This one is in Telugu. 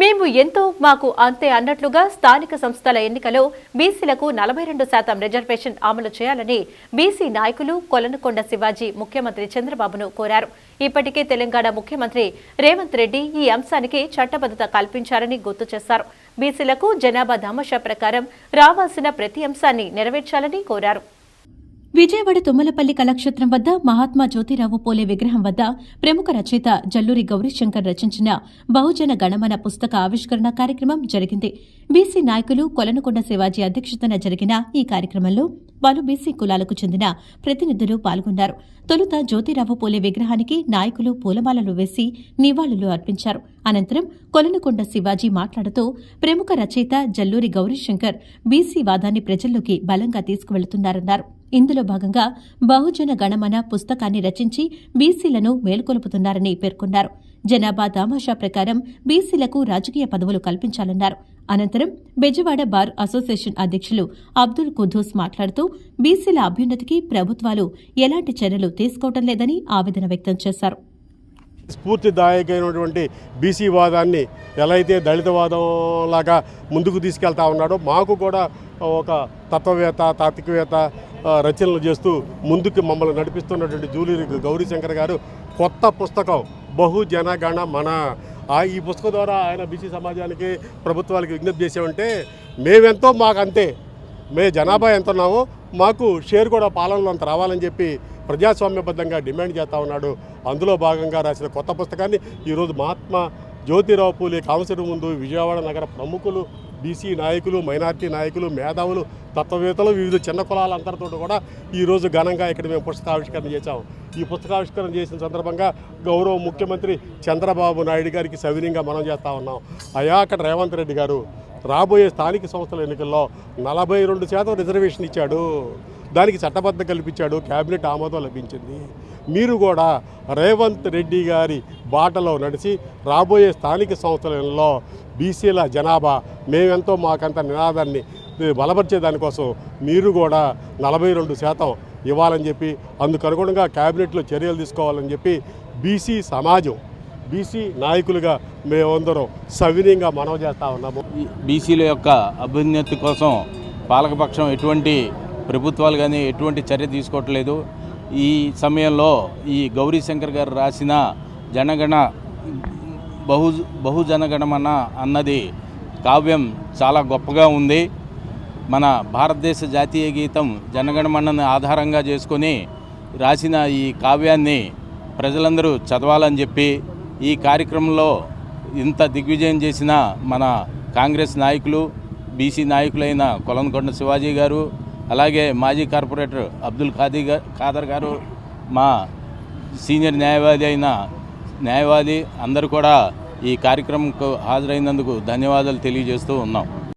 మేము ఎంతో మాకు అంతే అన్నట్లుగా స్థానిక సంస్థల ఎన్నికలో బీసీలకు నలభై రెండు శాతం రిజర్వేషన్ అమలు చేయాలని బీసీ నాయకులు కొలనుకొండ శివాజీ ముఖ్యమంత్రి చంద్రబాబును కోరారు. ఇప్పటికే తెలంగాణ ముఖ్యమంత్రి రేవంత్ రెడ్డి ఈ అంశానికి చట్టబద్ధత కల్పించారని గుర్తు చేశారు. బీసీలకు జనాభా ధమశ ప్రకారం రావాల్సిన ప్రతి అంశాన్ని నెరవేర్చాలని కోరారు. విజయవాడ తుమ్మలపల్లి కళాక్షేత్రం వద్ద మహాత్మా జ్యోతిరావు పోలే విగ్రహం వద్ద ప్రముఖ రచయిత జల్లూరి గౌరీశంకర్ రచించిన బహుజన గణమన పుస్తక ఆవిష్కరణ కార్యక్రమం జరిగింది. బీసీ నాయకులు కొలనుకొండ శివాజీ అధ్యక్షతన జరిగిన ఈ కార్యక్రమంలో పలు బీసీ కులాలకు చెందిన ప్రతినిధులు పాల్గొన్నారు. తొలుత జ్యోతిరావు పూలే విగ్రహానికి నాయకులు పూలమాలలు వేసి నివాళులు అర్పించారు. అనంతరం కొలనుకొండ శివాజీ మాట్లాడుతూ ప్రముఖ రచయిత జల్లూరి గౌరీశంకర్ బీసీ వాదాన్ని ప్రజల్లోకి బలంగా తీసుకువెళుతున్నారన్నారు. ఇందులో భాగంగా బహుజన గణమన పుస్తకాన్ని రచించి బీసీలను మేల్కొలుపుతున్నారని పేర్కొన్నారు. జనాభా దామాషా ప్రకారం బీసీలకు రాజకీయ పదవులు కల్పించాలన్నారు. అనంతరం బెజవాడ బార్ అసోసియేషన్ అధ్యక్షులు అబ్దుల్ కుద్దూస్ మాట్లాడుతూ బీసీల అభ్యున్నతికి ప్రభుత్వాలు ఎలాంటి చర్యలు తీసుకోవడం లేదని ఆవేదన వ్యక్తం చేశారు. స్ఫూర్తిదాయకమైనటువంటి బీసీ వాదాన్ని ఎలా అయితే దళితవాదం లాగా ముందుకు తీసుకెళ్తా ఉన్నాడో మాకు కూడా ఒక తత్వవేత్త తాత్వికవేత్త రచనలు చేస్తూ ముందుకు మమ్మల్ని నడిపిస్తున్నటువంటి జూలూరి గౌరీశంకర్ గారు కొత్త పుస్తకం బహుజనగణ మన. ఆ ఈ పుస్తకం ద్వారా ఆయన బీసీ సమాజానికి ప్రభుత్వాలకి విజ్ఞప్తి చేసామంటే మేమెంతో మాకు అంతే మే జనాభా ఎంత ఉన్నామో మాకు షేర్ కూడా పాలనలో అంత రావాలని చెప్పి ప్రజాస్వామ్యబద్ధంగా డిమాండ్ చేస్తూ ఉన్నాడు. అందులో భాగంగా రాసిన కొత్త పుస్తకాన్ని ఈరోజు మహాత్మా జ్యోతిరావు పూలే కౌన్సిల్ ముందు విజయవాడ నగర ప్రముఖులు బీసీ నాయకులు మైనార్టీ నాయకులు మేధావులు తత్వవేత్తలు వివిధ చిన్న కులాల అందరితో కూడా ఈరోజు ఘనంగా ఇక్కడ మేము పుస్తకావిష్కరణ చేశాము. ఈ పుస్తకావిష్కరణ చేసిన సందర్భంగా గౌరవ ముఖ్యమంత్రి చంద్రబాబు నాయుడు గారికి సవినీయంగా మనం చేస్తూ ఉన్నాం. అయా అక్కడ రేవంత్ రెడ్డి గారు రాబోయే స్థానిక సంస్థల ఎన్నికల్లో నలభై రెండు శాతం రిజర్వేషన్ ఇచ్చాడు. దానికి చట్టబద్ధ కల్పించాడు కేబినెట్ ఆమోదం లభించింది. మీరు కూడా రేవంత్ రెడ్డి గారి బాటలో నడిచి రాబోయే స్థానిక సంస్థలలో బీసీల జనాభా మేమెంతో మాకంత నినాదాన్ని బలపరిచే దానికోసం మీరు కూడా నలభై రెండు శాతం ఇవ్వాలని చెప్పి అందుకు అనుగుణంగా క్యాబినెట్లో చర్యలు తీసుకోవాలని చెప్పి బీసీ సమాజం బీసీ నాయకులుగా మేమందరం సవినీయంగా మనవి చేస్తూ ఉన్నాము. బీసీల యొక్క అభ్యున్నతి కోసం పాలకపక్షం ఎటువంటి ప్రభుత్వాలు కానీ ఎటువంటి చర్య తీసుకోవట్లేదు. ఈ సమయంలో ఈ గౌరీశంకర్ గారు రాసిన జనగణ బహు బహుజనగణమన అన్నది కావ్యం చాలా గొప్పగా ఉంది. మన భారతదేశ జాతీయ గీతం జనగణమన్నను ఆధారంగా చేసుకొని రాసిన ఈ కావ్యాన్ని ప్రజలందరూ చదవాలని చెప్పి ఈ కార్యక్రమంలో ఇంత దిగ్విజయం చేసిన మన కాంగ్రెస్ నాయకులు బీసీ నాయకులైన కొలంకొండ శివాజీ గారు అలాగే మాజీ కార్పొరేటర్ అబ్దుల్ ఖాదీ ఖాదర్ గారు మా సీనియర్ న్యాయవాది అయిన న్యాయవాది అందరూ కూడా ఈ కార్యక్రమంకు హాజరైనందుకు ధన్యవాదాలు తెలియజేస్తూ ఉన్నాం.